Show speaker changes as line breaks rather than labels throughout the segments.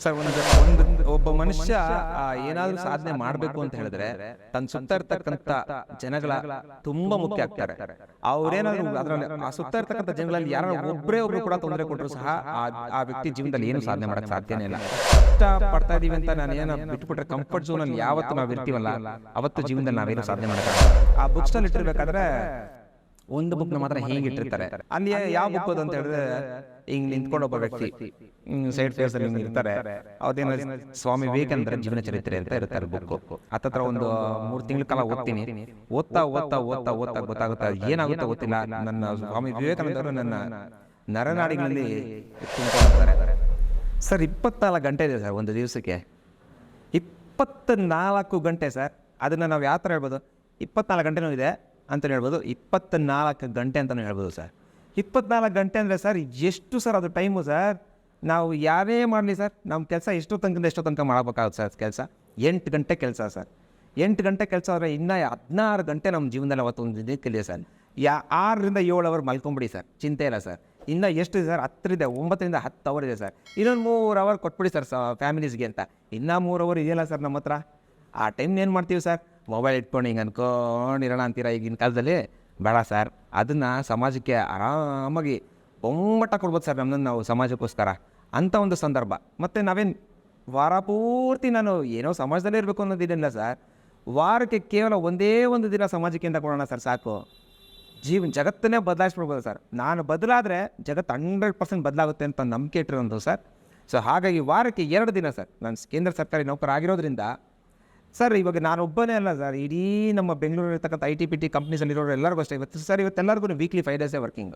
Sir ಒಂದು ಒಂದು ಒಬ್ಬ ಮನುಷ್ಯ ಆ, ಏನಾದ್ರೂ ಸಾಧನೆ ಮಾಡಬೇಕು ಅಂತ ಹೇಳಿದ್ರೆ ತನ್ನ ಸುತ್ತ ಇರ್ತಕ್ಕಂಥ ಜನಗಳ ತುಂಬಾ ಮುಖ್ಯ ಆಗ್ತಾರೆ. ಅವ್ರೇನಾದ್ರು ಅದ್ರಲ್ಲಿ ಆ ಸುತ್ತ ಇರ್ತಕ್ಕಂಥ ಜನಗಳಲ್ಲಿ ಯಾರು ಒಬ್ಬರೇ ಒಬ್ರು ಕೂಡ ತೊಂದರೆ ಕೊಟ್ಟರು ಸಹ ಆ- ಆ ವ್ಯಕ್ತಿ ಜೀವನದಲ್ಲಿ ಏನು ಸಾಧನೆ ಮಾಡಕ್ ಸಾಧ್ಯನೇ ಇಲ್ಲ. ಕಷ್ಟ ಪಡ್ತಾ ಇದೀವಿ ಅಂತ ನಾನು ಏನೋ ಬಿಟ್ಬಿಟ್ರೆ ಕಂಫರ್ಟ್ ಝೋನ್ ಅಲ್ಲಿ ಯಾವತ್ತು ನಾವು ಇರ್ತೀವಲ್ಲ ಅವತ್ತು ಜೀವನದಲ್ಲಿ ನಾವೇನು ಸಾಧನೆ ಮಾಡಕ್ ಆ ಬುಕ್ಸ್ ಅಲ್ಲಿ ಇಟ್ಟಿರ್ಬೇಕಾದ್ರೆ ಒಂದು ಬುಕ್ ಮಾತ್ರ ಹೀಗೆ ಇಟ್ಟಿರ್ತಾರೆ. ಅಲ್ಲಿ ಯಾವ ಬುಕ್ ಅದು ಅಂತ ಹೇಳಿದ್ರೆ ಹಿಂಗ್ ನಿಂತ್ಕೊಂಡು ಒಬ್ಬ ವ್ಯಕ್ತಿ. ಸೈಡ್ ಫೇಸ್ ಅಲ್ಲಿ ಇರ್ತಾರೆ. ಅದೇನ ಸ್ವಾಮಿ ವಿವೇಕಾನಂದರ ಜೀವನ ಚರಿತ್ರೆ ಅಂತ ಇರ್ತಾರೆ ಬುಕ್ ಹತ್ತತ್ರ ಒಂದು ಮೂರ್ ತಿಂಗಳ ಕಾಲ ಓದ್ತೀನಿ. ಓದ್ತಾ ಓದ್ತಾ ಓದ್ತಾ ಓದ್ತಾ ಗೊತ್ತಾಗುತ್ತಾ ಏನಾಗುತ್ತೋ ಗೊತ್ತಿಲ್ಲ. ನನ್ನ ಸ್ವಾಮಿ ವಿವೇಕಾನಂದರು ನನ್ನ ನರನಾಡಿಗಳಲ್ಲಿ ಸರ್ ಇಪ್ಪತ್ನಾಲ್ಕು ಗಂಟೆ ಇದೆ ಸರ್ ಒಂದು ದಿವಸಕ್ಕೆ. ಇಪ್ಪತ್ತ ನಾಲ್ಕು ಗಂಟೆ ಸರ್. ಅದನ್ನ ನಾವು ಯಾವ ಥರ ಹೇಳ್ಬೋದು? ಇಪ್ಪತ್ನಾಲ್ಕು ಗಂಟೆನೂ ಇದೆ. ಅಂತಲೂ ಹೇಳ್ಬೋದು. ಇಪ್ಪತ್ತ್ನಾಲ್ಕು ಗಂಟೆ ಅಂತಲೂ ಹೇಳ್ಬೋದು ಸರ್. ಇಪ್ಪತ್ನಾಲ್ಕು ಗಂಟೆ ಅಂದರೆ ಸರ್, ಎಷ್ಟು ಸರ್ ಅದು ಟೈಮು ಸರ್? ನಾವು ಯಾರೇ ಮಾಡಲಿ ಸರ್ ನಮ್ಮ ಕೆಲಸ ಎಷ್ಟು ತನಕ ಎಷ್ಟೋ ತನಕ ಮಾಡಬೇಕಾಗುತ್ತೆ ಸರ್ ಕೆಲಸ? ಎಂಟು ಗಂಟೆ ಕೆಲಸ ಸರ್. ಎಂಟು ಗಂಟೆ ಕೆಲಸ ಆದರೆ ಇನ್ನೂ ಹದಿನಾರು ಗಂಟೆ ನಮ್ಮ ಜೀವನದಲ್ಲಿ ಅವತ್ತು ಒಂದು ದಿನಕ್ಕೆ ಸರ್. ಯಾ ಆರರಿಂದ ಏಳು ಅವರ್ ಮಲ್ಕೊಂಬಿಡಿ ಸರ್, ಚಿಂತೆ ಇಲ್ಲ ಸರ್. ಇನ್ನೂ ಎಷ್ಟು ಸರ್? ಹತ್ತರಿಂದ ಒಂಬತ್ತರಿಂದ ಹತ್ತು ಅವರ್ ಇದೆ ಸರ್. ಇನ್ನೊಂದು ಮೂರು ಅವರ್ ಕೊಟ್ಬಿಡಿ ಸರ್ ಸ ಫ್ಯಾಮಿಲೀಸ್ಗೆ ಅಂತ. ಇನ್ನೂ ಮೂರು ಅವರ್ ಇದೆಯಲ್ಲ ಸರ್ ನಮ್ಮ ಹತ್ರ ಆ ಟೈಮ್ನ ಏನು ಮಾಡ್ತೀವಿ ಸರ್? ಮೊಬೈಲ್ ಇಟ್ಕೊಂಡು ಹಿಂಗೆ ಅನ್ಕೊಂಡಿರೋಣ ಅಂತೀರ ಈಗಿನ ಕಾಲದಲ್ಲಿ? ಬೇಡ ಸರ್. ಅದನ್ನು ಸಮಾಜಕ್ಕೆ ಆರಾಮಾಗಿ ಒಮ್ಮಟ್ಟ ಕೊಡ್ಬೋದು ಸರ್ ನಮ್ಮನ್ನು ನಾವು ಸಮಾಜಕ್ಕೋಸ್ಕರ. ಅಂಥ ಒಂದು ಸಂದರ್ಭ. ಮತ್ತು ನಾವೇನು ವಾರ ಪೂರ್ತಿ ನಾನು ಏನೋ ಸಮಾಜದಲ್ಲೇ ಇರಬೇಕು ಅನ್ನೋದಿಲ್ಲ ಸರ್? ವಾರಕ್ಕೆ ಕೇವಲ ಒಂದೇ ಒಂದು ದಿನ ಸಮಾಜಕ್ಕೆ ಅಂತ ಕೊಡೋಣ ಸರ್ ಸಾಕು. ಜೀವನ ಜಗತ್ತನ್ನೇ ಬದಲಾಯಿಸ್ಬಿಡ್ಬೋದು ಸರ್. ನಾನು ಬದಲಾದರೆ ಜಗತ್ತು ಹಂಡ್ರೆಡ್ ಪರ್ಸೆಂಟ್ ಬದಲಾಗುತ್ತೆ ಅಂತ ನಂಬಿಕೆ ಇಟ್ಟಿರೋದು ಸರ್. ಸೊ ಹಾಗಾಗಿ ವಾರಕ್ಕೆ ಎರಡು ದಿನ ಸರ್. ನಾನು ಕೇಂದ್ರ ಸರ್ಕಾರಿ ನೌಕರ ಆಗಿರೋದ್ರಿಂದ ಸರ್, ಇವಾಗ ನಾನು ಒಬ್ಬನೇ ಅಲ್ಲ ಸರ್. ಇಡೀ ನಮ್ಮ ಬೆಂಗಳೂರಲ್ಲಿ ಇರ್ತಕ್ಕಂಥ ಐ ಟಿ ಪಿ ಟಿ ಕಂಪ್ನೀಸಲ್ಲಿರೋರು ಎಲ್ಲರಿಗೂ ಅಷ್ಟೇ. ಇವತ್ತು ಸರ್, ಇವತ್ತು ಎಲ್ಲರಿಗೂ ವೀಕ್ಲಿ ಫೈವ್ ಡೇಸೇ ವರ್ಕಿಂಗ್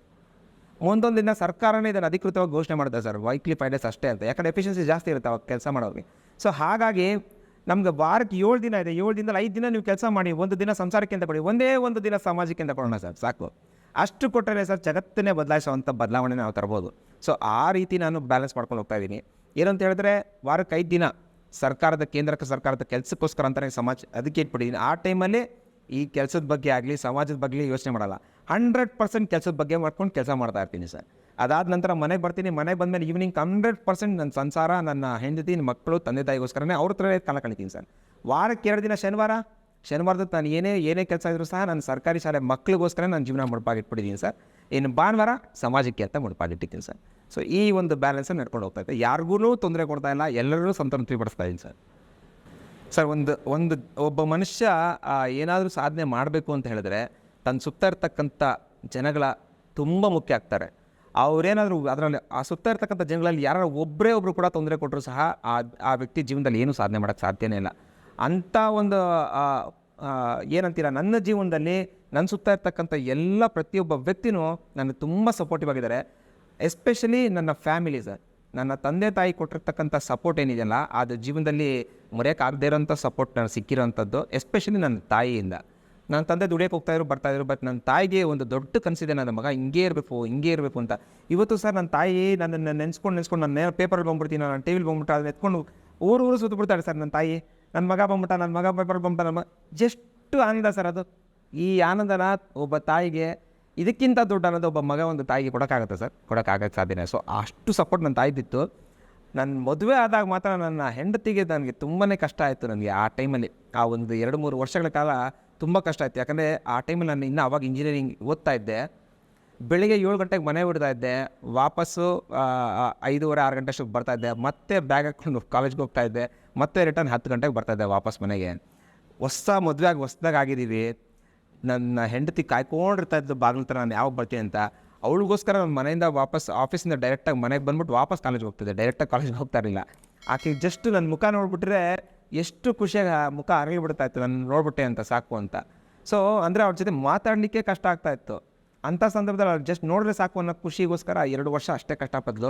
ಒಂದೊಂದು ದಿನ ಸರ್ಕಾರನೇ ಇದನ್ನು ಅಧಿಕೃತವಾಗಿ ಘೋಷಣೆ ಮಾಡಿದೆ ಸರ್. ವೀಕ್ಲಿ ಫೈವ್ ಡೇಸ್ ಅಷ್ಟೇ ಅಂತ. ಯಾಕಂದರೆ ಎಫಿಷಿಯನ್ಸಿ ಜಾಸ್ತಿ ಇರುತ್ತೆ ಅವಾಗ ಕೆಲಸ ಮಾಡೋರಿಗೆ. ಸೊ ಹಾಗಾಗಿ ನಮ್ಗೆ ವಾರಕ್ಕೆ ಏಳು ದಿನ ಇದೆ. ಏಳು ದಿನದಲ್ಲಿ ಐದು ದಿನ ನೀವು ಕೆಲಸ ಮಾಡಿ, ಒಂದು ದಿನ ಸಂಸಾರಕ್ಕೆ ಅಂತ ಕೊಡಿ. ಒಂದೇ ಒಂದು ದಿನ ಸಮಾಜಕ್ಕೆ ಅಂತ ಕೊಡೋಣ ಸರ್. ಸಾಕು. ಅಷ್ಟು ಕೊಟ್ಟರೆ ಸರ್, ಜಗತ್ತನ್ನೇ ಬದಲಾಯಿಸುವಂಥ ಬದಲಾವಣೆ ನಾವು ತರ್ಬೋದು. ಸೊ ಆ ರೀತಿ ನಾನು ಬ್ಯಾಲೆನ್ಸ್ ಮಾಡ್ಕೊಂಡು ಹೋಗ್ತಾ ಇದ್ದೀನಿ. ಏನಂತ ಹೇಳಿದ್ರೆ, ವಾರಕ್ಕೆ ಐದು ದಿನ. ಸರ್ಕಾರದ, ಕೇಂದ್ರಕ್ಕೆ ಸರ್ಕಾರದ ಕೆಲಸಕ್ಕೋಸ್ಕರ ಅಂತಲೇ ಸಮಾಜ ಅದಕ್ಕೆ ಇಟ್ಬಿಟ್ಟಿದ್ದೀನಿ ಆ ಟೈಮಲ್ಲಿ ಈ ಕೆಲಸದ ಬಗ್ಗೆ ಆಗಲಿ, ಸಮಾಜದ ಬಗ್ಗೆ ಯೋಚನೆ ಮಾಡಲ್ಲ. ಹಂಡ್ರೆಡ್ ಪರ್ಸೆಂಟ್ ಕೆಲಸದ ಬಗ್ಗೆ ಮಾಡ್ಕೊಂಡು ಕೆಲಸ ಮಾಡ್ತಾ ಇರ್ತೀನಿ ಸರ್. ಅದಾದ ನಂತರ ಮನೆಗೆ ಬರ್ತೀನಿ. ಮನೆಗೆ ಬಂದಮೇಲೆ ಈವ್ನಿಂಗ್ ಹಂಡ್ರೆಡ್ ಪರ್ಸೆಂಟ್ ನನ್ನ ಸಂಸಾರ, ನನ್ನ ಹೆಂಡತಿ, ಮಕ್ಕಳು, ತಂದೆ ತಾಯಿಗೋಸ್ಕರನೇ ಅವ್ರ ಹತ್ರ ಕಾಲ ಕಳಿತೀನಿ ಸರ್. ವಾರಕ್ಕೆ ಎರಡು ದಿನ ಶನಿವಾರ ಶನಿವಾರದ ನಾನು ಏನೇ ಏನೇ ಕೆಲಸ ಇದ್ರೂ ಸಹ ನಾನು ಸರ್ಕಾರಿ ಶಾಲೆ ಮಕ್ಕಳಿಗೋಸ್ಕರ ನಾನು ಜೀವನ ಮುಡ್ಪಾಗಿಟ್ಬಿಟ್ಟಿದ್ದೀನಿ ಸರ್. ಇನ್ನು ಭಾನುವಾರ ಸಮಾಜಕ್ಕೆ ಅಂತ ಮುಡ್ಪಾಗಿಟ್ಟಿದ್ದೀನಿ ಸರ್. ಸೊ ಈ ಒಂದು ಬ್ಯಾಲೆನ್ಸನ್ನು ನಡ್ಕೊಂಡು ಹೋಗ್ತಾ ಇದ್ದೆ. ಯಾರಿಗೂ ತೊಂದರೆ ಕೊಡ್ತಾ ಇಲ್ಲ ಎಲ್ಲರೂ ಸಂತೃಪ್ತಿ ಪಡಿಸ್ತಾ ಇದ್ದೀನಿ ಸರ್. ಸರ್, ಒಂದು ಒಂದು ಒಬ್ಬ ಮನುಷ್ಯ ಏನಾದರೂ ಸಾಧನೆ ಮಾಡಬೇಕು ಅಂತ ಹೇಳಿದ್ರೆ ತನ್ನ ಸುತ್ತ ಇರ್ತಕ್ಕಂಥ ಜನಗಳ ತುಂಬ ಮುಖ್ಯ ಆಗ್ತಾರೆ. ಅವರೇನಾದರೂ ಅದರಲ್ಲಿ, ಆ ಸುತ್ತ ಇರ್ತಕ್ಕಂಥ ಜನಗಳಲ್ಲಿ ಯಾರು ಒಬ್ಬರೇ ಒಬ್ಬರು ಕೂಡ ತೊಂದರೆ ಕೊಟ್ಟರು ಸಹ ಆ ಆ ವ್ಯಕ್ತಿ ಜೀವನದಲ್ಲಿ ಏನೂ ಸಾಧನೆ ಮಾಡೋಕ್ಕೆ ಸಾಧ್ಯನೇ ಇಲ್ಲ. ಅಂಥ ಒಂದು ಏನಂತೀರ, ನನ್ನ ಜೀವನದಲ್ಲಿ ನನ್ನ ಸುತ್ತ ಇರ್ತಕ್ಕಂಥ ಎಲ್ಲ ಪ್ರತಿಯೊಬ್ಬ ವ್ಯಕ್ತಿನೂ ನನಗೆ ತುಂಬ ಸಪೋರ್ಟಿವ್ ಆಗಿದ್ದಾರೆ. ಎಸ್ಪೆಷಲಿ ನನ್ನ ಫ್ಯಾಮಿಲಿ ಸರ್ ನನ್ನ ತಂದೆ ತಾಯಿ ಕೊಟ್ಟಿರ್ತಕ್ಕಂಥ ಸಪೋರ್ಟ್ ಏನಿದೆಯಲ್ಲ, ಅದು ಜೀವನದಲ್ಲಿ ಮರೆಯೋಕ್ಕಾಗದೇ ಇರೋಂಥ ಸಪೋರ್ಟ್ ನನಗೆ ಸಿಕ್ಕಿರೋಂಥದ್ದು ಎಸ್ಪೆಷಲಿ ನನ್ನ ತಾಯಿಯಿಂದ. ನನ್ನ ತಂದೆ ದುಡಿಯೋಕೆ ಹೋಗ್ತಾ ಇದ್ರು, ಬರ್ತಾ ಇದ್ರು ಬಟ್ ನನ್ನ ತಾಯಿಗೆ ಒಂದು ದೊಡ್ಡ ಕನಸಿದೆ, ನನ್ನ ಮಗ ಹಿಂಗೆ ಇರಬೇಕು ಹಿಂಗೆ ಇರಬೇಕು ಅಂತ. ಇವತ್ತು ಸರ್ ನನ್ನ ತಾಯಿ ನನ್ನನ್ನು ನೆನೆಸ್ಕೊಂಡು ನೆನೆಸ್ಕೊಂಡು ನಾನು ಪೇಪರಲ್ಲಿ ಬಂದ್ಬಿಡ್ತೀನಿ ನಾನು ಟಿ ವಿಲಿ ಬಂದ್ಬಿಟ್ಟು ಅದನ್ನ ಎತ್ಕೊಂಡು ಊರು ಊರು ಸುತ್ತಬಿಡ್ತಾಳೆ ಸರ್ ನನ್ನ ತಾಯಿ. ನನ್ನ ಮಗ ಬಂದ್ಬಿಟ್ಟ ನನ್ನ ಮಗ ಪೇಪರ್ ಬಂದ್ಬಿಟ್ಟ ನಮ್ಮ ಜಸ್ಟ್ ಆನಂದ ಸರ್ ಅದು. ಈ ಆನಂದನ ಒಬ್ಬ ತಾಯಿಗೆ ಇದಕ್ಕಿಂತ ದೊಡ್ಡ ಅನ್ನೋದು ಒಬ್ಬ ಮಗ ಒಂದು ತಾಯಿಗೆ ಕೊಡೋಕ್ಕಾಗುತ್ತೆ ಸರ್. ಕೊಡೋಕ್ಕಾಗಕ್ಕೆ ಸಾಧ್ಯನೇ. ಸೊ ಅಷ್ಟು ಸಪೋರ್ಟ್ ನನ್ನ ತಾಯಿದಿತ್ತು ನನ್ನ ಮದುವೆ ಆದಾಗ ಮಾತ್ರ ನನ್ನ ಹೆಂಡತಿಗೆ ನನಗೆ ತುಂಬಾ ಕಷ್ಟ ಆಯಿತು ನನಗೆ ಆ ಟೈಮಲ್ಲಿ ಆ ಒಂದು ಎರಡು ಮೂರು ವರ್ಷಗಳ ಕಾಲ ತುಂಬ ಕಷ್ಟ ಆಯಿತು. ಯಾಕಂದರೆ ಆ ಟೈಮಲ್ಲಿ ನಾನು ಇನ್ನೂ ಅವಾಗ ಇಂಜಿನಿಯರಿಂಗ್ ಓದ್ತಾ ಇದ್ದೆ. ಬೆಳಿಗ್ಗೆ ಏಳು ಗಂಟೆಗೆ ಮನೆ ಬಿಡ್ತಾ ಇದ್ದೆ, ವಾಪಸ್ಸು ಐದೂವರೆ, ಆರು ಗಂಟೆ ಅಷ್ಟಕ್ಕೆ ಬರ್ತಾ ಇದ್ದೆ. ಮತ್ತೆ ಬ್ಯಾಗ್ ಹಾಕ್ಕೊಂಡು ಕಾಲೇಜ್ಗೆ ಹೋಗ್ತಾ ಇದ್ದೆ. ಮತ್ತೆ ರಿಟರ್ನ್ ಹತ್ತು ಗಂಟೆಗೆ ಬರ್ತಾ ಇದ್ದೆ ವಾಪಸ್ ಮನೆಗೆ. ಹೊಸ ಮದುವೆ ಆಗಿ, ಹೊಸ್ದಾಗಿ ಆಗಿದ್ದೀವಿ. ನನ್ನ ಹೆಂಡತಿ ಕಾಯ್ಕೊಂಡಿರ್ತಾ ಇದ್ದು ಬಾಗಿಲ ಥರ ನಾನು ಯಾವಾಗ ಬರ್ತೀನಿ ಅಂತ. ಅವಳಿಗೋಸ್ಕರ ನನ್ನ ಮನೆಯಿಂದ ವಾಪಸ್ ಆಫೀಸಿಂದ ಡೈರೆಕ್ಟಾಗಿ ಮನೆಗೆ ಬಂದ್ಬಿಟ್ಟು ವಾಪಸ್ ಕಾಲೇಜ್ಗೆ ಹೋಗ್ತಿದ್ದೆ. ಡೈರೆಕ್ಟಾಗಿ ಕಾಲೇಜ್ಗೆ ಹೋಗ್ತಾ ಇರಲಿಲ್ಲ. ಆಕೆ ಜಸ್ಟ್ ನನ್ನ ಮುಖ ನೋಡಿಬಿಟ್ರೆ ಎಷ್ಟು ಖುಷಿಯಾಗಿ ಮುಖ ಅರಗಿಬಿಡ್ತಾ ಇತ್ತು. ನಾನು ನೋಡ್ಬಿಟ್ಟೆ ಅಂತ ಸಾಕು ಅಂತ. ಸೊ ಅಂದರೆ ಅವ್ರ ಜೊತೆ ಮಾತಾಡಲಿಕ್ಕೆ ಕಷ್ಟ ಆಗ್ತಾ ಇತ್ತು. ಅಂಥ ಸಂದರ್ಭದಲ್ಲಿ ಅವ್ರು ಜಸ್ಟ್ ನೋಡಿದ್ರೆ ಸಾಕು ಅನ್ನೋ ಖುಷಿಗೋಸ್ಕರ ಎರಡು ವರ್ಷ ಅಷ್ಟೇ ಕಷ್ಟಪಡ್ದು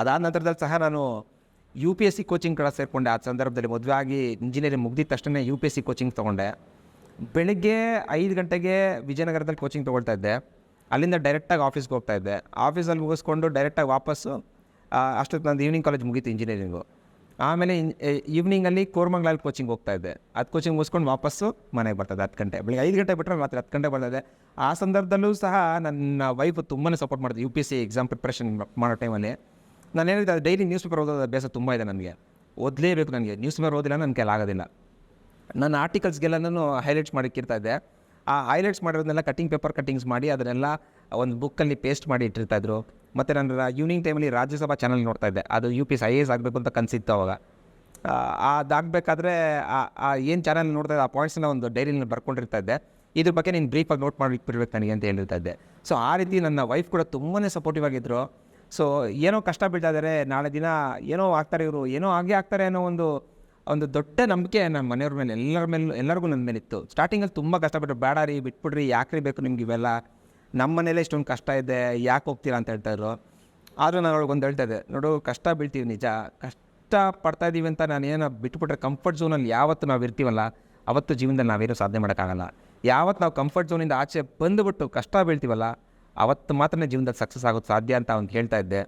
ಅದಾದ ನಂತರದಲ್ಲಿ ಸಹ ನಾನು U P S C coaching ಕೂಡ ಸೇರಿಕೊಂಡೆ. ಆ ಸಂದರ್ಭದಲ್ಲಿ ಮದುವೆ ಆಗಿ ಇಂಜಿನಿಯರಿಂಗ್ ಮುಗ್ದಿದ ತಕ್ಷಣ U P S C coaching ತೊಗೊಂಡೆ. ಬೆಳಿಗ್ಗೆ ಐದು ಗಂಟೆಗೆ ವಿಜಯನಗರದಲ್ಲಿ ಕೋಚಿಂಗ್ ತೊಗೊಳ್ತಾ ಇದ್ದೆ. ಅಲ್ಲಿಂದ ಡೈರೆಕ್ಟಾಗಿ ಆಫೀಸ್ಗೆ ಹೋಗ್ತಾ ಇದ್ದೆ. ಆಫೀಸಲ್ಲಿ ಮುಗಿಸ್ಕೊಂಡು ಡೈರೆಕ್ಟಾಗಿ ವಾಪಸ್ಸು ಅಷ್ಟೊತ್ತು ನಂದು ಈವ್ನಿಂಗ್ ಕಾಲೇಜ್ ಮುಗೀತು ಇಂಜಿನಿಯರಿಂಗು ಆಮೇಲೆ ಈವ್ನಿಂಗಲ್ಲಿ ಕೋರ್ಮಂಗ್ಲಲ್ಲಿ ಕೋಚಿಂಗ್ ಹೋಗ್ತಾ ಇದ್ದೆ. ಅದು ಕೋಚಿಂಗ್ ಮುಗಿಸ್ಕೊಂಡು ವಾಪಸ್ಸು ಮನೆಗೆ ಬರ್ತದೆ ಹತ್ತು ಗಂಟೆ. ಬೆಳಿಗ್ಗೆ ಐದು ಗಂಟೆ ಬಿಟ್ಟರೆ ರಾತ್ರಿ ಹತ್ತು ಗಂಟೆ ಬರ್ತದೆ ಆ ಸಂದರ್ಭದಲ್ಲೂ ಸಹ ನನ್ನ ವೈಫ್ ತುಂಬಾ ಸಪೋರ್ಟ್ ಮಾಡಿದೆ U P C exam preparation ಮಾಡೋ ಟೈಮಲ್ಲಿ ನಾನು ಏನಿದೆ ಡೈಲಿ ನ್ಯೂಸ್ ಪೇಪರ್ ಓದೋದು ಅಭ್ಯಾಸ ತುಂಬ ಇದೆ ನನಗೆ. ಓದಲೇಬೇಕು ನನಗೆ. ನ್ಯೂಸ್ ಪೇಪರ್ ಓದಿಲ್ಲ ನನ್ನ ಕೈಲಿ ಆಗೋದಿಲ್ಲ. ನನ್ನ ಆರ್ಟಿಕಲ್ಸ್ಗೆಲ್ಲ ನಾನು ಹೈಲೈಟ್ಸ್ ಮಾಡಿಕ್ಕಿರ್ತಾ ಇದ್ದೆ. ಆ ಹೈಲೈಟ್ಸ್ ಮಾಡಿರೋದನ್ನೆಲ್ಲ ಕಟ್ಟಿಂಗ್ ಪೇಪರ್ ಕಟ್ಟಿಂಗ್ಸ್ ಮಾಡಿ, ಅದನ್ನೆಲ್ಲ ಒಂದು ಬುಕ್ಕಲ್ಲಿ ಪೇಸ್ಟ್ ಮಾಡಿ ಇಟ್ಟಿರ್ತಾ ಇದ್ರು. ಮತ್ತು ನನ್ನ ಈವ್ನಿಂಗ್ ಟೈಮಲ್ಲಿ ರಾಜ್ಯಸಭಾ ಚಾನಲ್ ನೋಡ್ತಾ ಇದ್ದೆ. ಅದು U P S I A S ಆಗಬೇಕು ಅಂತ ಕನಸಿತ್ತು ಅವಾಗ. ಅದಾಗಬೇಕಾದ್ರೆ ಆ ಏನು ಚಾನಲ್ ನೋಡ್ತಾ ಇದ್ದೆ, ಆ ಪಾಯಿಂಟ್ಸ್ನ ಒಂದು ಡೈರಿನಲ್ಲಿ ಬರ್ಕೊಂಡಿರ್ತಾ ಇದ್ದೆ. ಇದ್ರ ಬಗ್ಗೆ ನೀನು ಬ್ರೀಫಾಗಿ ನೋಟ್ ಮಾಡಿ ಇಟ್ಬಿಡ್ಬೇಕು ನನಗೆ ಅಂತ ಹೇಳಿರ್ತಾ ಇದ್ದೆ. ಸೊ ಆ ರೀತಿ ನನ್ನ ವೈಫ್ ಕೂಡ ತುಂಬಾ ಸಪೋರ್ಟಿವ್ ಆಗಿದ್ದರು ಸೊ ಏನೋ ಕಷ್ಟ ಬೀಳ್ತಾ ಇದ್ದಾರೆ ನಾಳೆ ದಿನ ಏನೋ ಆಗ್ತಾರೆ ಇವರು, ಏನೋ ಆಗೇ ಆಗ್ತಾರೆ ಅನ್ನೋ ಒಂದು ಒಂದು ದೊಡ್ಡ ನಂಬಿಕೆ ನಮ್ಮ ಮನೆಯವ್ರ ಮೇಲೆ, ಎಲ್ಲರ ಮೇಲೆ, ಎಲ್ಲರಿಗೂ ನನ್ನ ಮೇಲೆ ಇತ್ತು. ಸ್ಟಾರ್ಟಿಂಗಲ್ಲಿ ತುಂಬ ಕಷ್ಟಪಟ್ಟರು ಬೇಡ ರೀ ಬಿಟ್ಬಿಡ್ರಿ, ಯಾಕ್ರಿ ಬೇಕು ನಿಮ್ಗೆ ಇವೆಲ್ಲ? ನಮ್ಮ ಮನೇಲೆ ಇಷ್ಟೊಂದು ಕಷ್ಟ ಇದೆ, ಯಾಕೆ ಹೋಗ್ತೀರಾ ಅಂತ ಹೇಳ್ತಾಯಿದ್ರು ಆದರೂ ನಾನು ಅವ್ರಿಗೊಂದು ಹೇಳ್ತಾ ಇದ್ದೆ, ನೋಡು, ಕಷ್ಟ ಬೀಳ್ತೀವಿ ನಿಜ. ಕಷ್ಟ ಪಡ್ತಾ ಇದ್ದೀವಿ ಅಂತ ನಾನು ಏನೋ ಬಿಟ್ಬಿಟ್ರೆ ಕಂಫರ್ಟ್ ಝೋನಲ್ಲಿ ಯಾವತ್ತು ನಾವು ಇರ್ತೀವಲ್ಲ, ಅವತ್ತು ಜೀವನದಲ್ಲಿ ನಾವೇನು ಸಾಧನೆ ಮಾಡೋಕ್ಕಾಗಲ್ಲ. ಯಾವತ್ತು ನಾವು ಕಂಫರ್ಟ್ ಝೋನಿಂದ ಆಚೆ ಬಂದುಬಿಟ್ಟು ಕಷ್ಟ ಬೀಳ್ತೀವಲ್ಲ, ಅವತ್ತು ಮಾತ್ರ ಜೀವನದಲ್ಲಿ ಸಕ್ಸಸ್ ಆಗೋದು ಸಾಧ್ಯ ಅಂತ ಅವ್ನು ಹೇಳ್ತಾ ಇದ್ದೆ.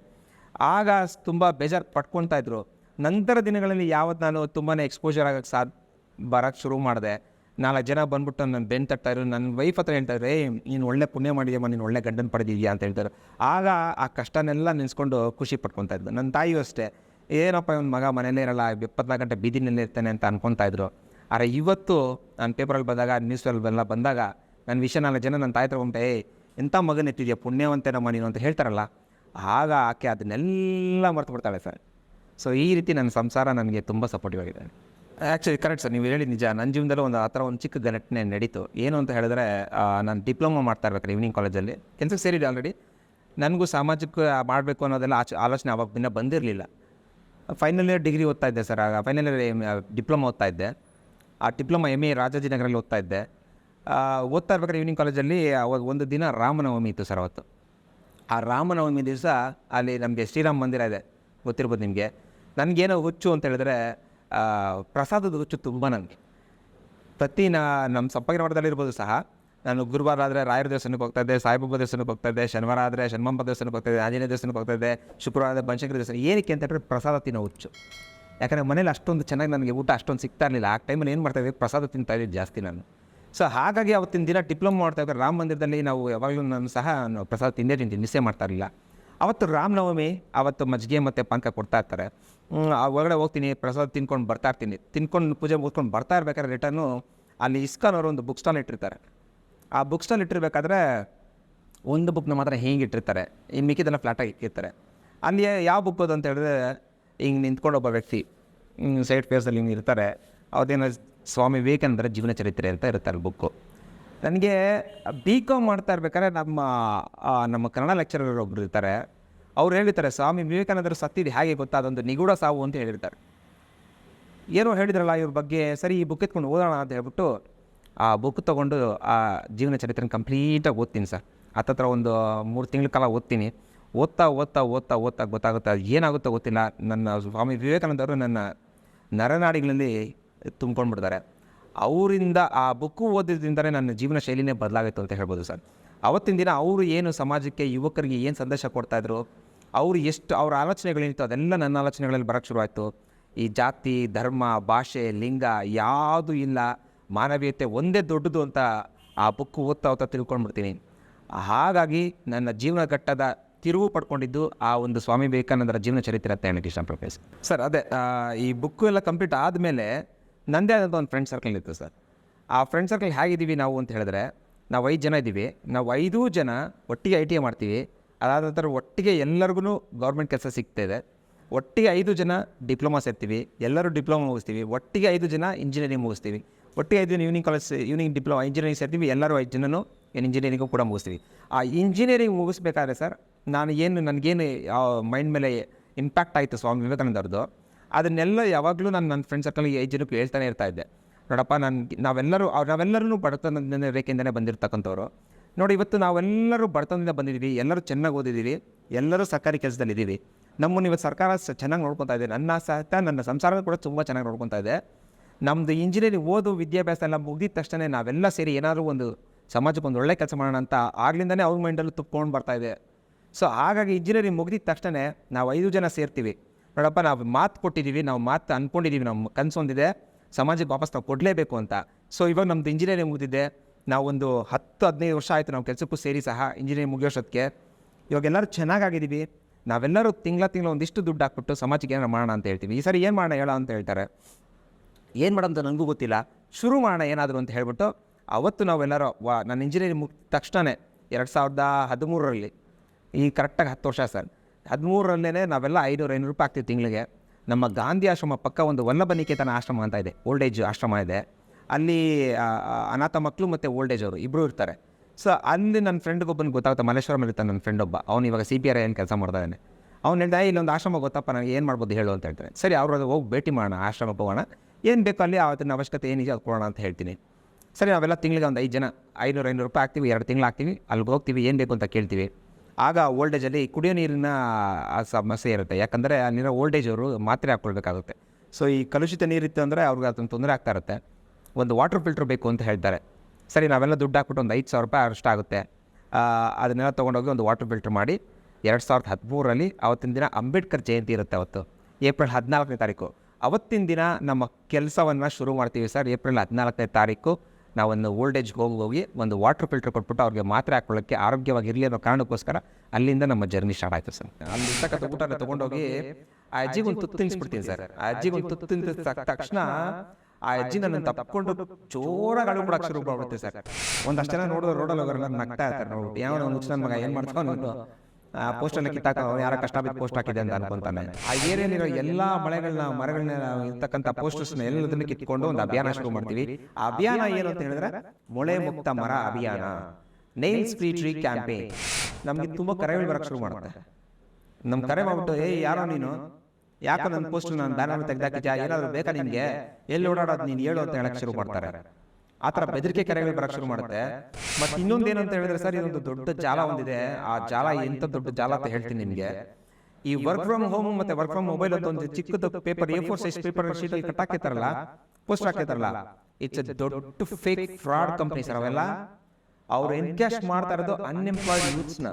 ಆಗ ತುಂಬ ಬೇಜಾರು ಪಡ್ಕೊತಾ ಇದ್ರು. ನಂತರ ದಿನಗಳಲ್ಲಿ ಯಾವತ್ತು ನಾನು ತುಂಬಾ ಎಕ್ಸ್ಪೋಜರ್ ಆಗೋಕ್ಕೆ ಸಾಧ್ ಬರೋಕ್ಕೆ ಶುರು ಮಾಡಿದೆ. ನಾಲ್ಕು ಜನ ಬಂದ್ಬಿಟ್ಟು ನನ್ನ ಬೆನ್ ತಟ್ಟಾರು ನನ್ನ ವೈಫ್ ಹತ್ರ ಹೇಳ್ತಾರೆ ಏ ನೀನು ಒಳ್ಳೆ ಪುಣ್ಯ ಮಾಡಿದ್ಯಮ್ಮ ನೀನು ಒಳ್ಳೆ ಗಂಡನ ಪಡೆದಿದ್ಯಾ? ಅಂತ ಹೇಳ್ತಾರೆ. ಆಗ ಆ ಕಷ್ಟನೆಲ್ಲ ನೆನೆಸ್ಕೊಂಡು ಖುಷಿ ಪಟ್ಕೊತಾ ಇದ್ದರು ನನ್ನ ತಾಯಿಯೂ ಅಷ್ಟೇ. ಏನಪ್ಪ, ಇವನು ಮಗ ಮನೇಲೇ ಇರಲ್ಲ, ಇಪ್ಪತ್ನಾಲ್ಕು ಗಂಟೆ ಬೀದಿನಲ್ಲೇ ಇರ್ತಾನೆ ಅಂತ ಅನ್ಕೊತಾ ಇದ್ರು. ಆದರೆ ಇವತ್ತು ನಾನು ಪೇಪರಲ್ಲಿ ಬಂದಾಗ ನ್ಯೂಸಲ್ಲಿ ಎಲ್ಲ ಬಂದಾಗ, ನನ್ನ ವಿಷಯ ನಾಲ್ಕು ಜನ ನನ್ನ ತಾಯಿ ತಗೊಂಡೆ ಏ ಎಂಥ ಮಗನ ಎತ್ತಿದ್ಯಾ, ಪುಣ್ಯವಂತೇನಮ್ಮ ನೀನು? ಅಂತ ಹೇಳ್ತಾರಲ್ಲ, ಆಗ ಆಕೆ ಅದನ್ನೆಲ್ಲ ಮರ್ತು ಬಿಡ್ತಾಳೆ ಸರ್. ಸೊ ಈ ರೀತಿ ನನ್ನ ಸಂಸಾರ ನನಗೆ ತುಂಬ ಸಪೋರ್ಟಿವ್ ಆಗಿದೆ. ಆ್ಯಕ್ಚುಲಿ ಕರೆಕ್ಟ್ ಸರ್ ನೀವು ಹೇಳಿ ನಿಜ. ನನ್ನ ಜೀವನದಲ್ಲೂ ಒಂದು ಆ ಥರ ಒಂದು ಚಿಕ್ಕ ಘಟನೆ ನಡೀತು. ಏನು ಅಂತ ಹೇಳಿದ್ರೆ ನಾನು ಡಿಪ್ಲೊಮಾ ಮಾಡ್ತಾ ಇರ್ಬೇಕು ಈವ್ನಿಂಗ್ ಕಾಲೇಜಲ್ಲಿ ಕೆಲಸಕ್ಕೆ ಸೇರಿದೆ ಆಲ್ರೆಡಿ ನನಗೂ ಸಾಮಾಜಿಕ ಮಾಡಬೇಕು ಅನ್ನೋದೆಲ್ಲ ಆಚ, ಆಲೋಚನೆ ಅವಾಗ ದಿನ ಬಂದಿರಲಿಲ್ಲ. ಫೈನಲ್ ಇಯರ್ ಡಿಗ್ರಿ ಓದ್ತಾ ಇದ್ದೆ ಸರ್ ಆಗ ಫೈನಲ್ ಇಯರ್ ಡಿಪ್ಲೊಮಾ ಓದ್ತಾ ಇದ್ದೆ. ಆ ಡಿಪ್ಲೊಮಾ ಎಂ ಎ ರಾಜಾಜಿನಗರಲ್ಲಿ ಓದ್ತಾ ಇದ್ದೆ. ಓದ್ತಾ ಇರ್ಬೇಕಾದ್ರೆ ಈವ್ನಿಂಗ್ ಕಾಲೇಜಲ್ಲಿ ಅವಾಗ ಒಂದು ದಿನ ರಾಮನವಮಿ ಇತ್ತು ಸರ್ ಅವತ್ತು. ಆ ರಾಮನವಮಿ ದಿವಸ ಅಲ್ಲಿ ನಮಗೆ ಶ್ರೀರಾಮ ಮಂದಿರ ಇದೆ. ಗೊತ್ತಿರ್ಬೋದು ನಿಮಗೆ. ನನಗೇನೋ ಹುಚ್ಚು ಅಂತ ಹೇಳಿದ್ರೆ ಪ್ರಸಾದದ ಹುಚ್ಚು ತುಂಬ ನನಗೆ ಪ್ರತಿ ನಾ ನಮ್ಮ ಸಂಪಂಗಿ ಮಠದಲ್ಲಿರ್ಬೋದು ಸಹ, ನಾನು ಗುರುವಾರ ಆದರೆ ರಾಯರ ದೇವಸ್ಥಾನಕ್ಕೆ ಹೋಗ್ತಾ ಇದ್ದೆ, ಸಾಯಿಬಾಬಾ ದೇವಸ್ಥಾನಕ್ಕೆ ಹೋಗ್ತಾ ಇದ್ದೆ, ಶನಿವಾರ ಆದರೆ ಶನ್ಮಂಬ ದೇವಸ್ಥಾನಕ್ಕೆ ಹೋಗ್ತಾ ಇದ್ದೆ, ಆಂಜನೇಯ ದೇವಸ್ಥಾನಕ್ಕೆ ಹೋಗ್ತಾ ಇದ್ದೆ, ಶುಕ್ರವಾರ ಆದರೆ ಬನಶಂಕರಿ ದೇವಸ್ಥಾನ, ಏನಕ್ಕೆ ಅಂತ ಹೇಳಿದ್ರೆ ಪ್ರಸಾದ ತಿನ್ನೋ ಹುಚ್ಚು. ಯಾಕಂದರೆ ಮನೇಲಿ ಅಷ್ಟೊಂದು ಚೆನ್ನಾಗಿ ನನಗೆ ಊಟ ಅಷ್ಟೊಂದು ಸಿಗ್ತಾ ಇರಲಿಲ್ಲ. ಆ ಟೈಮಲ್ಲಿ ಏನು ಮಾಡ್ತಾ ಇದ್ದೆ, ಪ್ರಸಾದ ತಿಂತಾ ಇದ್ದೆ ಜಾಸ್ತಿ ನಾನು. ಸೊ ಹಾಗಾಗಿ ಅವತ್ತಿನ ದಿನ ಡಿಪ್ಲೊಮಾ ಮಾಡ್ತಾ ಇದ್ದಾರೆ ರಾಮ ಮಂದಿರದಲ್ಲಿ ನಾವು ಯಾವಾಗಲೂ ನಾನು ಸಹ, ನಾನು ಪ್ರಸಾದ ತಿಂದೇ ತಿಂತೀನಿ ಮಿಸ್ಸೇ ಮಾಡ್ತಾ ಇರಲಿಲ್ಲ. ಅವತ್ತು ರಾಮನವಮಿ ಅವತ್ತು ಮಜ್ಜಿಗೆ ಮತ್ತು ಪಾನಕ ಕೊಡ್ತಾ ಇರ್ತಾರೆ. ಆ ಒಳಗಡೆ ಹೋಗ್ತೀನಿ, ಪ್ರಸಾದ ತಿನ್ಕೊಂಡು ಬರ್ತಾ ಇರ್ತೀನಿ. ತಿನ್ಕೊಂಡು, ಪೂಜೆ ಮುಗಿಸ್ಕೊಂಡು ಬರ್ತಾ ಇರ್ಬೇಕಾದ್ರೆ ರಿಟರ್ನು ಅಲ್ಲಿ ಇಸ್ಕಾನ್ ಅವರು ಒಂದು ಬುಕ್ ಸ್ಟಾಲ್ ಇಟ್ಟಿರ್ತಾರೆ. ಆ ಬುಕ್ ಸ್ಟಾಲ್ ಇಟ್ಟಿರ್ಬೇಕಾದ್ರೆ ಒಂದು ಬುಕ್ನ ಮಾತ್ರ ಹೀಗೆ ಇಟ್ಟಿರ್ತಾರೆ? ಇನ್ನು ಮಿಕ್ಕಿದೆಲ್ಲ ಫ್ಲಾಟಾಗಿ ಇಟ್ಟಿರ್ತಾರೆ. ಅಲ್ಲಿ ಯಾವ ಬುಕ್ ಅದು ಅಂತ ಹೇಳಿದ್ರೆ, ಹಿಂಗೆ ನಿಂತ್ಕೊಂಡು ಒಬ್ಬ ವ್ಯಕ್ತಿ ಸೈಡ್ ಫೇಸಲ್ಲಿ ಹಿಂಗೆ ಇರ್ತಾರೆ. ಅವ್ರದ್ದೇನೋ ಸ್ವಾಮಿ ವಿವೇಕಾನಂದರ ಜೀವನ ಚರಿತ್ರೆ ಅಂತ ಇರ್ತಾರೆ ಬುಕ್ಕು ನನಗೆ ಬಿ ಕಾಮ್ ಮಾಡ್ತಾ ಇರ್ಬೇಕಾದ್ರೆ ನಮ್ಮ ನಮ್ಮ ಕನ್ನಡ ಲೆಕ್ಚರರ್ ಒಬ್ರು ಇರ್ತಾರೆ. ಅವ್ರು ಹೇಳಿರ್ತಾರೆ, ಸ್ವಾಮಿ ವಿವೇಕಾನಂದರು ಸತ್ತಿದೆ ಹೇಗೆ ಗೊತ್ತಾ? ಅದೊಂದು ನಿಗೂಢ ಸಾವು ಅಂತ ಹೇಳಿರ್ತಾರೆ. ಏನೋ ಹೇಳಿದ್ರಲ್ಲ ಇವ್ರ ಬಗ್ಗೆ, ಸರಿ, ಈ ಬುಕ್ ಎತ್ಕೊಂಡು ಓದೋಣ ಅಂತ ಹೇಳ್ಬಿಟ್ಟು ಆ ಬುಕ್ ತೊಗೊಂಡು ಆ ಜೀವನ ಚರಿತ್ರೆನ ಕಂಪ್ಲೀಟಾಗಿ ಓದ್ತೀನಿ ಸರ್. ಹತ್ತತ್ರ ಒಂದು ಮೂರು ತಿಂಗಳ ಕಾಲ ಓದ್ತೀನಿ. ಓದ್ತಾ ಓದ್ತಾ ಓದ್ತಾ ಓದ್ತಾ ಗೊತ್ತಾಗುತ್ತೆ. ಏನಾಗುತ್ತೋ ಗೊತ್ತಿಲ್ಲ. ನನ್ನ ಸ್ವಾಮಿ ವಿವೇಕಾನಂದರು ನನ್ನ ನರನಾಡಿಗಳಲ್ಲಿ ತುಂಬ್ಕೊಂಡ್ಬಿಡ್ತಾರೆ. ಅವರಿಂದ ಆ ಬುಕ್ಕು ಓದಿದ್ರಿಂದಲೇ ನನ್ನ ಜೀವನ ಶೈಲಿನೇ ಬದಲಾಗಿತ್ತು ಅಂತ ಹೇಳ್ಬೋದು ಸರ್. ಅವತ್ತಿನ ದಿನ ಅವರು ಏನು ಸಮಾಜಕ್ಕೆ, ಯುವಕರಿಗೆ ಏನು ಸಂದೇಶ ಕೊಡ್ತಾಯಿದ್ರು ಅವರು ಎಷ್ಟು, ಅವ್ರ ಆಲೋಚನೆಗಳೇನಿತ್ತು ಅದೆಲ್ಲ ನನ್ನ ಆಲೋಚನೆಗಳಲ್ಲಿ ಬರೋಕ್ಕೆ ಶುರುವಾಯಿತು. ಈ ಜಾತಿ, ಧರ್ಮ, ಭಾಷೆ, ಲಿಂಗ ಯಾವುದೂ ಇಲ್ಲ. ಮಾನವೀಯತೆ ಒಂದೇ ದೊಡ್ಡದು ಅಂತ ಆ ಬುಕ್ ಓದ್ತಾ ಓದ್ತಾ ತಿಳ್ಕೊಂಡ್ಬಿಡ್ತೀನಿ. ಹಾಗಾಗಿ ನನ್ನ ಜೀವನ ಘಟ್ಟದ ತಿರುವು ಪಡ್ಕೊಂಡಿದ್ದು ಆ ಒಂದು ಸ್ವಾಮಿ ವಿವೇಕಾನಂದರ ಜೀವನ ಚರಿತ್ರೆ ಅಂತ ಹೇಳಕ್ಕೆ ಪ್ರೊಫೆಸರ್ ಸರ್. ಅದೇ ಈ ಬುಕ್ಕು ಎಲ್ಲ ಕಂಪ್ಲೀಟ್ ಆದಮೇಲೆ ನಂದೇ ಆದಂಥ ಒಂದು ಫ್ರೆಂಡ್ ಸರ್ಕಲ್ ಇತ್ತು ಸರ್. ಆ ಫ್ರೆಂಡ್ ಸರ್ಕಲ್ ಹೇಗಿದ್ದೀವಿ ನಾವು ಅಂತ ಹೇಳಿದ್ರೆ, ನಾವು ಐದು ಜನ ಇದ್ದೀವಿ. ನಾವು ಐದು ಜನ ಒಟ್ಟಿಗೆ ಐ ಟಿ ಐ ಮಾಡ್ತೀವಿ. ಅದಾದ ನಂತರ ಒಟ್ಟಿಗೆ ಎಲ್ಲರಿಗೂ ಗೌರ್ಮೆಂಟ್ ಕೆಲಸ ಸಿಗ್ತಾಯಿದೆ ಒಟ್ಟಿಗೆ ಐದು ಜನ ಡಿಪ್ಲೊಮಾ ಸೇರ್ತೀವಿ. ಎಲ್ಲರೂ ಡಿಪ್ಲೊಮಾ ಮುಗಿಸ್ತೀವಿ. ಒಟ್ಟಿಗೆ ಐದು ಜನ ಇಂಜಿನಿಯರಿಂಗ್ ಮುಗಿಸ್ತೀವಿ. ಒಟ್ಟಿಗೆ ಐದು ಜನ evening college evening diploma engineering ಸೇರ್ತೀವಿ. ಎಲ್ಲರೂ ಐದು ಜನನು ಏನು ಇಂಜಿನಿಯರಿಂಗು ಕೂಡ ಮುಗಿಸ್ತೀವಿ. ಆ ಇಂಜಿನಿಯರಿಂಗ್ ಮುಗಿಸ್ಬೇಕಾದ್ರೆ ಸರ್, ನಾನು ಏನು, ನನಗೇನು ಮೈಂಡ್ ಮೇಲೆ ಇಂಪ್ಯಾಕ್ಟ್ ಆಯಿತು ಸ್ವಾಮಿ ವಿವೇಕಾನಂದರದು ಅದನ್ನೆಲ್ಲ ಯಾವಾಗಲೂ ನಾನು ನನ್ನ ಫ್ರೆಂಡ್ ಸರ್ಕಲ್ ಏಜ್ ಜನಕ್ಕೆ ಹೇಳ್ತಾನೆ ಇರ್ತಾ ಇದ್ದೆ. ನೋಡಪ್ಪ, ನಾನು ನಾವೆಲ್ಲರೂ ನಾವೆಲ್ಲರೂ ಬಡತನದಿಂದ ರೇಖೆಯಿಂದನೇ ಬಂದಿರತಕ್ಕಂಥವ್ರು. ನೋಡಿ, ಇವತ್ತು ನಾವೆಲ್ಲರೂ ಬಡತನದಿಂದ ಬಂದಿದ್ದೀವಿ, ಎಲ್ಲರೂ ಚೆನ್ನಾಗಿ ಓದಿದ್ದೀವಿ ಎಲ್ಲರೂ ಸರ್ಕಾರಿ ಕೆಲಸದಲ್ಲಿದ್ದೀವಿ ನಮ್ಮನ್ನು ಇವತ್ತು ಸರ್ಕಾರ ಚೆನ್ನಾಗಿ ನೋಡ್ಕೊತಾ ಇದೆ. ನನ್ನ ಸಹಿತ ನನ್ನ ಸಂಸಾರ ಕೂಡ ತುಂಬ ಚೆನ್ನಾಗಿ ನೋಡ್ಕೊತಾ ಇದೆ. ನಮ್ಮದು ಇಂಜಿನಿಯರಿಂಗ್ ಓದು ವಿದ್ಯಾಭ್ಯಾಸ ಎಲ್ಲ ಮುಗಿದ ತಕ್ಷಣ ನಾವೆಲ್ಲ ಸೇರಿ ಏನಾದರೂ ಒಂದು ಸಮಾಜಕ್ಕೆ ಒಂದು ಒಳ್ಳೆ ಕೆಲಸ ಮಾಡೋಣ ಅಂತ ಆಗ್ಲಿಂದನೇ ಅವ್ರ ಮೈಂಡಲ್ಲೂ ತುಪ್ಕೊಂಡು ಬರ್ತಾ ಇದೆ. ಸೊ ಹಾಗಾಗಿ ಇಂಜಿನಿಯರಿಂಗ್ ಮುಗಿದ ತಕ್ಷಣ ನಾವು ಐದು ಜನ ಸೇರ್ತೀವಿ. ನೋಡಪ್ಪ, ನಾವು ಮಾತು ಕೊಟ್ಟಿದ್ದೀವಿ ನಾವು ಮಾತು ಅಂದ್ಕೊಂಡಿದ್ದೀವಿ ನಮ್ಮ ಕನಸು ಒಂದಿದೆ ಸಮಾಜಕ್ಕೆ ವಾಪಸ್ ನಾವು ಕೊಡಲೇಬೇಕು ಅಂತ. ಸೊ ಇವಾಗ ನಮ್ಮದು ಇಂಜಿನಿಯರಿಂಗ್ ಮುಗಿದಿದೆ. ನಾವೊಂದು ಹತ್ತು, ಹದಿನೈದು ವರ್ಷ ಆಯಿತು ನಾವು ಕೆಲಸಕ್ಕೂ ಸೇರಿ ಸಹ ಇಂಜಿನಿಯರಿಂಗ್ ಮುಗಿಯೋಷ್ಟೊತ್ತಿಗೆ. ಇವಾಗ ಎಲ್ಲರೂ ಚೆನ್ನಾಗಾಗಿದ್ದೀವಿ. ನಾವೆಲ್ಲರೂ ತಿಂಗಳ ತಿಂಗಳ ಒಂದಿಷ್ಟು ದುಡ್ಡು ಹಾಕ್ಬಿಟ್ಟು ಸಮಾಜಕ್ಕೆ ಏನಾರು ಮಾಡೋಣ ಅಂತ ಹೇಳ್ತೀವಿ. ಈ ಸರಿ ಏನು ಮಾಡೋಣ ಹೇಳೋ ಅಂತ ಹೇಳ್ತಾರೆ. ಏನು ಮಾಡೋಂತ ನನಗೂ ಗೊತ್ತಿಲ್ಲ. ಶುರು ಮಾಡೋಣ ಏನಾದರೂ ಅಂತ ಹೇಳ್ಬಿಟ್ಟು ಅವತ್ತು ನಾವೆಲ್ಲರೂ ವಾ ನಾನು ಇಂಜಿನಿಯರಿಂಗ್ ಮುಗಿದ ತಕ್ಷಣವೇ ಎರಡು ಸಾವಿರದ ಹದಿಮೂರರಲ್ಲಿ, ಈ ಕರೆಕ್ಟಾಗಿ ಹತ್ತು ವರ್ಷ ಸರ್. ಹದಿಮೂರರಲ್ಲೇ ನಾವೆಲ್ಲ ಐನೂರು ಐನೂರು ರೂಪಾಯಿ ಆಗ್ತೀವಿ ತಿಂಗಳಿಗೆ. ನಮ್ಮ ಗಾಂಧಿ ಆಶ್ರಮ ಪಕ್ಕ ಒಂದು ವಲ್ಲಭನಿಕೇತನ ಆಶ್ರಮ ಅಂತ ಇದೆ. ಓಲ್ಡ್ ಏಜ್ ಆಶ್ರಮ ಇದೆ. ಅಲ್ಲಿ ಅನಾಥ ಮಕ್ಕಳು ಮತ್ತು ಓಲ್ಡ್ ಏಜ್ ಅವರು ಇಬ್ಬರು ಇರ್ತಾರೆ. ಸೊ ಅಲ್ಲಿ ನನ್ನ ಫ್ರೆಂಡ್ಗೊಬ್ಬನಿಗೆ ಗೊತ್ತಾಗುತ್ತೆ. ಮಲ್ಲೇಶ್ವರಂ ಇರ್ತಾನೆ ನನ್ನ ಫ್ರೆಂಡ್ ಒಬ್ಬ. ಅವ್ನು ಇವಾಗ ಸಿ ಪಿ ಆರ್ ಏನು ಕೆಲಸ ಮಾಡ್ತಾ ಇದ್ದಾನೆ ಅವ್ನು ಹೇಳ್ದ "ಏ, ಇಲ್ಲೊಂದು ಆಶ್ರಮ ಗೊತ್ತಪ್ಪ ನನಗೆ ಏನು ಮಾಡ್ಬೋದು ಹೇಳು ಅಂತ ಹೇಳ್ತಾರೆ ಸರಿ ಅವ್ರ ಹೋಗಿ ಭೇಟಿ ಮಾಡೋಣ ಆಶ್ರಮಕ್ಕೆ ಹೋಗೋಣ. ಏನು ಬೇಕು ಅಲ್ಲಿ ಅವತ್ತಿನ ಅವಶ್ಯಕತೆ ಏನಿದೆ ಅದು ಕೊಡೋಣ ಅಂತ ಹೇಳ್ತೀನಿ. ಸರಿ ನಾವೆಲ್ಲ ತಿಂಗಳಿಗೆ ಒಂದು ಐದು ಜನ ಐನೂರು ಐನೂರು ರೂಪಾಯಿ ಹಾಕ್ತೀವಿ ಎರಡು ತಿಂಗಳು ಹಾಕ್ತೀವಿ ಅಲ್ಲಿಗೆ ಹೋಗ್ತೀವಿ ಏನು ಬೇಕು ಅಂತ ಕೇಳ್ತೀವಿ. ಆಗ ಓಲ್ಡೇಜಲ್ಲಿ ಕುಡಿಯೋ ನೀರಿನ ಸಮಸ್ಯೆ ಇರುತ್ತೆ. ಯಾಕಂದರೆ ಆ ನೀರ ವೋಲ್ಟೇಜ್ ಅವರು ಮಾತ್ರೆ ಹಾಕ್ಕೊಳ್ಬೇಕಾಗುತ್ತೆ. ಸೊ ಈ ಕಲುಷಿತ ನೀರಿತ್ತು ಅಂದರೆ ಅವ್ರಿಗೆ ಅದನ್ನು ತೊಂದರೆ ಆಗ್ತಾ ಇರುತ್ತೆ. ಒಂದು ವಾಟರ್ ಫಿಲ್ಟ್ರ್ ಬೇಕು ಅಂತ ಹೇಳ್ತಾರೆ. ಸರಿ, ನಾವೆಲ್ಲ ದುಡ್ಡು ಹಾಕ್ಬಿಟ್ಟು ಒಂದು ಐದು ಸಾವಿರ ರೂಪಾಯಿ ಅಷ್ಟು ಆಗುತ್ತೆ. ಅದನ್ನೆಲ್ಲ ತೊಗೊಂಡೋಗಿ ಒಂದು ವಾಟರ್ ಫಿಲ್ಟ್ರ್ ಮಾಡಿ ಎರಡು ಸಾವಿರದ ಹದಿಮೂರರಲ್ಲಿ ಅವತ್ತಿನ ದಿನ ಅಂಬೇಡ್ಕರ್ ಜಯಂತಿ ಇರುತ್ತೆ ಅವತ್ತು. ಏಪ್ರಿಲ್ ಹದಿನಾಲ್ಕನೇ ತಾರೀಕು. ಅವತ್ತಿನ ದಿನ ನಮ್ಮ ಕೆಲಸವನ್ನು ಶುರು ಮಾಡ್ತೀವಿ ಸರ್. ಏಪ್ರಿಲ್ ಹದಿನಾಲ್ಕನೇ ತಾರೀಕು. ನಾವೊಂದು ಓಲ್ಡ್ ಏಜ್ ಹೋಗಿ ಹೋಗಿ ಒಂದು ವಾಟರ್ ಫಿಲ್ಟರ್ ಕೊಟ್ಬಿಟ್ಟು ಅವ್ರಿಗೆ ಮಾತ್ರೆ ಹಾಕೊಳ್ಳೋಕ್ಕೆ ಆರೋಗ್ಯವಾಗಿರಲಿ ಅನ್ನೋ ಕಾರಣಕ್ಕೋಸ್ಕರ ಅಲ್ಲಿಂದ ನಮ್ಮ ಜರ್ನಿ ಸ್ಟಾರ್ಟ್ ಆಯಿತು ಸರ್. ಅಲ್ಲಿ ಇರ್ತಕ್ಕಂಥ ಊಟನ ತೊಗೊಂಡೋಗಿ ಆ ಅಜ್ಜಿಗೆ ಒಂದು ತುತ್ತು ತಿನ್ನಿಸ್ಬಿಡ್ತೀನಿ ಸರ್. ಆ ಅಜ್ಜಿಗೆ ಒಂದು ತುತ್ತು ತಿಂದ ತಕ್ಷಣ ಆ ಅಜ್ಜಿ ನನ್ನ ತಪ್ಪಿಕೊಂಡು ಜೋರಾಗಿ ಅಳು ಕೂಡ ಶುರು ಮಾಡ್ಬಿಡ್ತೀವಿ ಸರ್. ಒಂದಷ್ಟು ಜನ ನೋಡಿದ್ರೆ ರೋಡಲ್ಲಿ ಹೋಗೋರೆಲ್ಲ ನಗ್ತಾ ಇರ್ತಾರೆ ನೋಡ್ಬಿಟ್ಟು. ಯಾವ ಒಂದು ನನ್ನ ಮಗ ಏನು ಮಾಡ್ತಾವ ಪೋಸ್ಟನ್ನು ಕಿತ್ತಾಕ ಯಾರ ಕಷ್ಟ ಬಿದ್ದು ಪೋಸ್ಟ್ ಹಾಕಿದೆ ಅಂತ ಅನ್ಕೊಂತಾನೆ. ಆ ಏರಿಯಲ್ಲಿರೋ ಎಲ್ಲಾ ಮಳೆಗಳನ್ನ, ಮರಗಳನ್ನ ಇರ್ತಕ್ಕಂಥ ಪೋಸ್ಟರ್ಸ್ ಎಲ್ಲದನ್ನು ಕಿತ್ಕೊಂಡು ಒಂದು ಅಭಿಯಾನ ಶುರು ಮಾಡ್ತೀವಿ. ಆ ಅಭಿಯಾನ ಏನು ಅಂತ ಹೇಳಿದ್ರೆ, ಮೊಳೆ ಮುಕ್ತ ಮರ ಅಭಿಯಾನ ನೈಲ್ಸ್ ಫ್ರೀ ಟ್ರೀ ಕ್ಯಾಂಪೇನ್ ನಮಗೆ ತುಂಬ ಕರೆಗಳು ಬರಕ್ಕೆ ಶುರು ಮಾಡುತ್ತೆ. ನಮ್ಮ ಕರೆ ಮಾಡ್ಬಿಟ್ಟು, ಏ, ಯಾರೋ ನೀನು? ಯಾಕೋ ನನ್ನ ಪೋಸ್ಟ್ ನಾನು ಬ್ಯಾನರ್ ತೆಗ್ದಾಕಿದ್ಯಾ? ಏನಾದ್ರು ಬೇಕಾ ನಿಮಗೆ ಎಲ್ಲಿ ಓಡಾಡೋದು ನೀನು ಹೇಳು ಅಂತ ಹೇಳಕ್ ಶುರು ಮಾಡ್ತಾರೆ. ಆ ತರ ಬೆದರಿಕೆ ಕರೆಗಳು ಬರಕ್ಕೆ ಶುರು ಮಾಡುತ್ತೆ. ಮತ್ತೆ ಇನ್ನೊಂದು ಏನಂತ ಹೇಳಿದ್ರೆ ಸರ್ ಇದೊಂದು ದೊಡ್ಡ ಜಾಲ ಒಂದಿದೆ. ಆ ಜಾಲ ಎಂತ ದೊಡ್ಡ ಜಾಲ ಅಂತ ಹೇಳ್ತೀನಿ ನಿಮಗೆ. ಈ ವರ್ಕ್ ಫ್ರಮ್ ಹೋಮ್ ಮತ್ತೆ ವರ್ಕ್ ಫ್ರಮ್ ಮೊಬೈಲ್ ಅಂತ ಒಂದು ಚಿಕ್ಕದ paper A four size paper sheet ಅಲ್ಲಿ ಕಟ್ ಹಾಕಿರ್ತಾರಲ್ಲ ಪೋಸ್ಟ್ ಹಾಕಿರ್ತಾರಲ್ಲ ಇಟ್ಸ್ ದೊಡ್ಡ ಫೇಕ್ ಫ್ರಾಡ್ ಕಂಪ್ನಿ ಸರ್ ಅವೆಲ್ಲ. ಅವ್ರು ಎನ್ಕ್ಯಾಶ್ ಮಾಡ್ತಾ ಇರೋದು ಅನ್ಎಂಪ್ಲಾಯ್ಡ್ ಯೂತ್ಸ್ನ